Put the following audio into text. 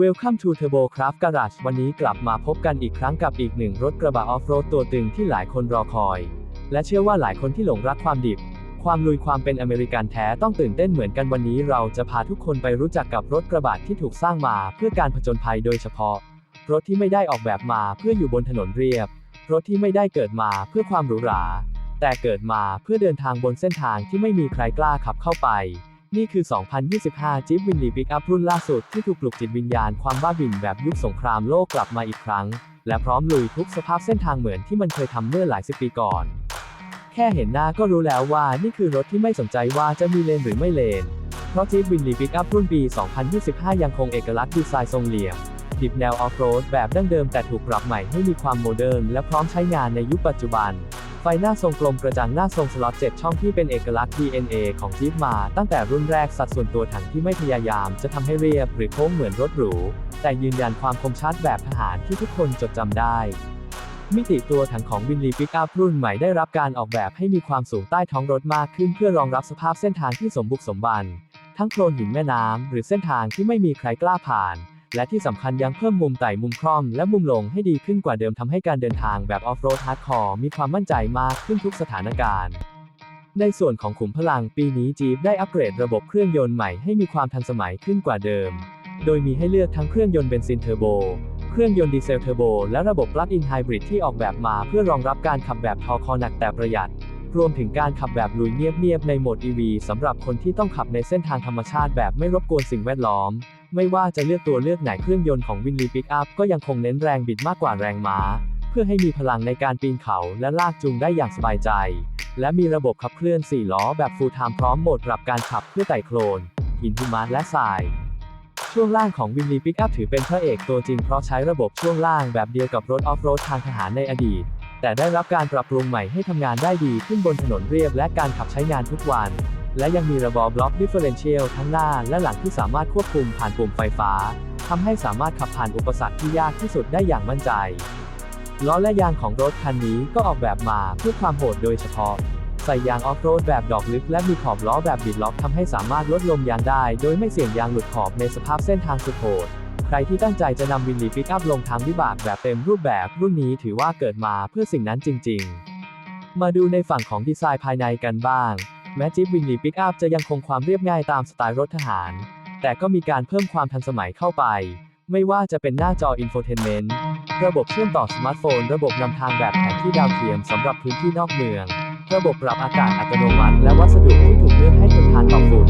Welcome to Turbo Craft Garage วันนี้กลับมาพบกันอีกครั้งกับอีกหนึ่งรถกระบะออฟโรดตัวตึงที่หลายคนรอคอย และเชื่อว่าหลายคนที่หลงรักความดิบ ความลุยความเป็นอเมริกันแท้ต้องตื่นเต้นเหมือนกันวันนี้เราจะพาทุกคนไปรู้จักกับรถกระบะที่ถูกสร้างมาเพื่อการผจญภัยโดยเฉพาะ รถที่ไม่ได้ออกแบบมาเพื่ออยู่บนถนนเรียบ รถที่ไม่ได้เกิดมาเพื่อความหรูหรา แต่เกิดมาเพื่อเดินทางบนเส้นทางที่ไม่มีใครกล้าขับเข้าไป นี่คือ 2025 Jeep Winley Pickup รุ่นล่าสุดที่ถูกปลุกจิตวิญญาณความบ้าบิ่นแบบยุคสงครามโลกกลับมาอีกครั้ง และพร้อมลุยทุกสภาพเส้นทางเหมือนที่มันเคยทำเมื่อหลายสิบปีก่อน แค่เห็นหน้าก็รู้แล้วว่านี่คือรถที่ไม่สนใจว่าจะมีเลนหรือไม่เลน เพราะ Jeep Winley Pickup รุ่นปี 2025 ยังคงเอกลักษณ์ดีไซน์ทรงเหลี่ยมดิบแนวออฟโรดแบบดั้งเดิมแต่ถูกปรับใหม่ให้มีความโมเดิร์นและพร้อมใช้งานในยุคปัจจุบัน ฟหน้าทรงกลมกระจังหน้าทรงสล็อต7ช่องที่เป็นเอกลักษณ์ DNA ของจี p มา ตั้งแต่รุ่นแรกสัดส่วนตัวถังที่ไม่พยายามจะทำให้เรียบหรือโค้งเหมือนรถหรู แต่ยืนยันความคมชัดแบบทหารที่ทุกคนจดจำได้ มิติตัวถังของวินลีปิกอัพรุ่นใหม่ได้รับการออกแบบให้มีความสูงใต้ท้องรถมากขึ้นเพื่อรองรับสภาพเส้นทางที่สมบุกสมบัน ทั้งโคลนหินแม่น้ำหรือเส้นทางที่ไม่มีใครกล้าผ่าน และที่สำคัญยังเพิ่มมุมไต่มุมคร่อมและมุมลงให้ดีขึ้นกว่าเดิมทำให้การเดินทางแบบออฟโรดฮาร์ดคอร์มีความมั่นใจมากขึ้นทุกสถานการณ์ ในส่วนของขุมพลังปีนี้จี p ได้อัปเกรดระบบเครื่องยนต์ใหม่ให้มีความทันสมัยขึ้นกว่าเดิม โดยมีให้เลือกทั้งเครื่องยนต์เบนซินเทอร์โบ เครื่องยนต์ดีเซลเทอร์โบ และระบบปลั๊กอินไฮบริดที่ออกแบบมาเพื่อรองรับการขับแบบทอคอหนักแต่ประหยัดรวมถึงการขับแบบลุยเงียบๆในโหมด EV สำหรับคนที่ต้องขับในเส้นทางธรรมชาติแบบไม่รบกวนสิ่งแวดล้อม ไม่ว่าจะเลือกตัวเลือกไหนเครื่องยนต์ของวินลีปิกอัพก็ยังคงเน้นแรงบิดมากกว่าแรงม้า เพื่อให้มีพลังในการปีนเขาและลากจูงได้อย่างสบายใจ และมีระบบขับเคลื่อน 4 ล้อแบบ Full Time พร้อมโหมดปรับการขับเพื่อไต่โคลน หินหิมะและทราย ช่วงล่างของวินลีปิกอัพถือเป็นพระเอกตัวจริงเพราะใช้ระบบช่วงล่างแบบเดียวกับรถออฟโรดทางทหารในอดีต แต่ได้รับการปรับปรุงใหม่ให้ทำงานได้ดีขึ้นบนถนนเรียบและการขับใช้งานทุกวัน และยังมีระบบบล็อกดิฟเฟอเรนเชียลทั้งหน้าและหลังที่สามารถควบคุมผ่านปุ่มไฟฟ้าทำให้สามารถขับผ่านอุปสรรคที่ยากที่สุดได้อย่างมั่นใจ ล้อและยางของรถคันนี้ก็ออกแบบมาเพื่อความโหดโดยเฉพาะ ใส่ยางออฟโรดแบบดอกลึกและมีขอบล้อแบบบิดล็อกทำให้สามารถลดลมยางได้ โดยไม่เสี่ยงยางหลุดขอบในสภาพเส้นทางสุดโหด ใครที่ตั้งใจจะนำวินลีปิกอัพลงทางวิบากแบบเต็มรูปแบบรุ่นนี้ถือว่าเกิดมาเพื่อสิ่งนั้นจริง ๆ มาดูในฝั่งของดีไซน์ภายในกันบ้าง แม้จิ p วินลีปิกอัพจะยังคงความเรียบง่ายตามสไตล์รถทหาร แต่ก็มีการเพิ่มความทันสมัยเข้าไป ไม่ว่าจะเป็นหน้าจออินโฟเทนเมนต์ระบบเชื่อมต่อสมาร์ทโฟน ระบบนำทางแบบแผนที่ดาวเทียมสำหรับพื้นที่นอกเมือง ระบบปรับอากาศอัตโนมัติ และวัสดุที่ถูกเลือกให้ทนทานต่อฝุ่น